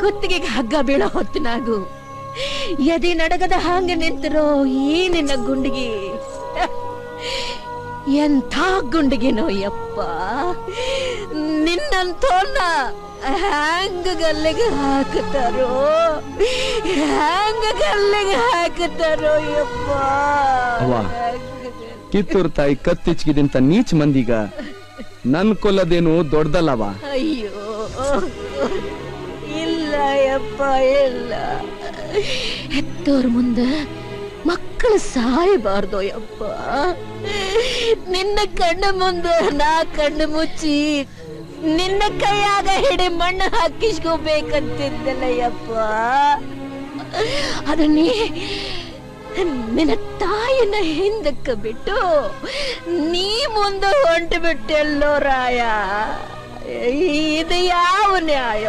ಕುತ್ತಿಗೆಗೆ ಹಗ್ಗ ಬೀಳೋ ಹೊತ್ತಿನಾಗು. ಎದೆ ನಡಗದ ಹಾಂಗೆ ನಿಂತರೋ ಈ ನಿನ್ನ ಗುಂಡಿಗೆ. ಎಂಥ ಗುಂಡಿಗೆನೋ ಯಪ್ಪ. ನಿನ್ನಂತೋನ್ನ ಹ್ಯಾಂಗ ಗಲ್ಲಿಗೆ ಹಾಕುತ್ತಾರೋ? ಹ್ಯಾಂಗ ಗಲ್ಲಿಗೆ ಹಾಕುತ್ತಾರೋ ಯಪ್ಪ? ಕಿತ್ತೂರ್ ತಾಯಿ ಕತ್ತಿಚ್ಗಿದಿಂತ ನೀಚ್ ಮಂದಿಗ ನನ್ ಕೊಲ್ಲದೇನು ದೊಡ್ಡದಲ್ಲವ? ಅಯ್ಯೋ. ಇಲ್ಲ ಯಪ್ಪ ಇಲ್ಲ ಹೆತ್ತೋರ್ ಮುಂದೆ ಮಕ್ಕಳು ಸಾಯಬಾರ್ದು ಯಪ್ಪ ನಿನ್ನ ಕಣ್ಣು ಮುಂದೆ ನಾ ಕಣ್ಣು ಮುಚ್ಚಿ ನಿನ್ನ ಕೈಯಾಗ ಹಿಡಿ ಮಣ್ಣು ಹಾಕಿಸ್ಕೋಬೇಕಂತಿದ್ದಲ್ಲ ಯಪ್ಪ ಅದು ನೀ ನಿನ್ನ ತಾಯಿನ ಹಿಂದಕ್ಕೆ ಬಿಟ್ಟು ನೀ ಮುಂದೆ ಹೊಂಟು ಬಿಟ್ಟೆಲ್ಲೋ ರಾಯ ಇದು ಯಾವ ನ್ಯಾಯ